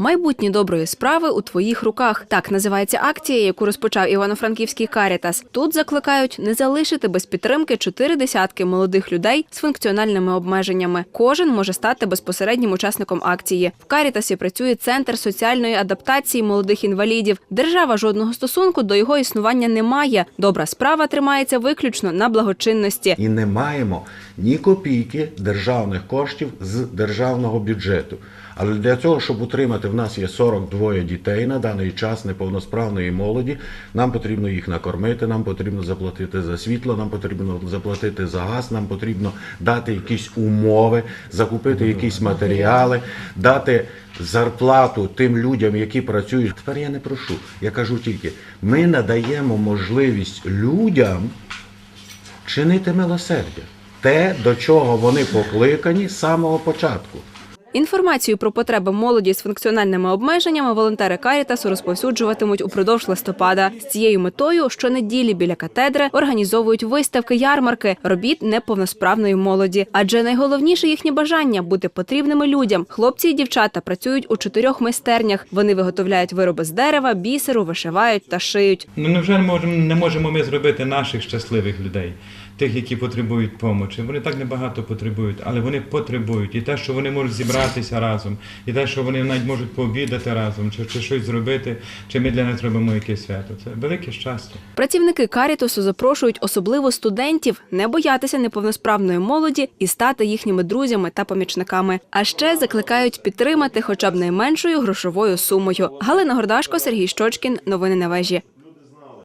Майбутнє доброї справи у твоїх руках. Так називається акція, яку розпочав Івано-Франківський Карітас. Тут закликають не залишити без підтримки чотири десятки молодих людей з функціональними обмеженнями. Кожен може стати безпосереднім учасником акції. В Карітасі працює центр соціальної адаптації молодих інвалідів. Держава жодного стосунку до його існування не має. Добра справа тримається виключно на благочинності. і не маємо ні копійки державних коштів з державного бюджету. Але для цього, щоб утримати, в нас є 42 дітей на даний час неповносправної молоді. Нам потрібно їх накормити, нам потрібно заплатити за світло, нам потрібно заплатити за газ, нам потрібно дати якісь умови, закупити якісь матеріали, дати зарплату тим людям, які працюють. Тепер я не прошу. Я кажу тільки: ми надаємо можливість людям чинити милосердя. Те, до чого вони покликані з самого початку. Інформацію про потреби молоді з функціональними обмеженнями волонтери Карітасу розповсюджуватимуть упродовж листопада. З цією метою щонеділі біля катедри організовують виставки ярмарки робіт неповносправної молоді. Адже найголовніше їхнє бажання бути потрібними людям. Хлопці і дівчата працюють у чотирьох майстернях. Вони виготовляють вироби з дерева, бісеру, вишивають та шиють. Ну невже не можемо, ми зробити наших щасливих людей, тих, які потребують допомоги? Вони так небагато потребують, але вони потребують. І те, що вони можуть зібратися разом, і те, що вони навіть можуть пообідати разом, чи, чи щось зробити, чи ми для них зробимо якесь свято. Це велике щастя. Працівники Карітосу запрошують особливо студентів не боятися неповносправної молоді і стати їхніми друзями та помічниками. А ще закликають підтримати хоча б найменшою грошовою сумою. Галина Гордашко, Сергій Щочкін. Новини на вежі.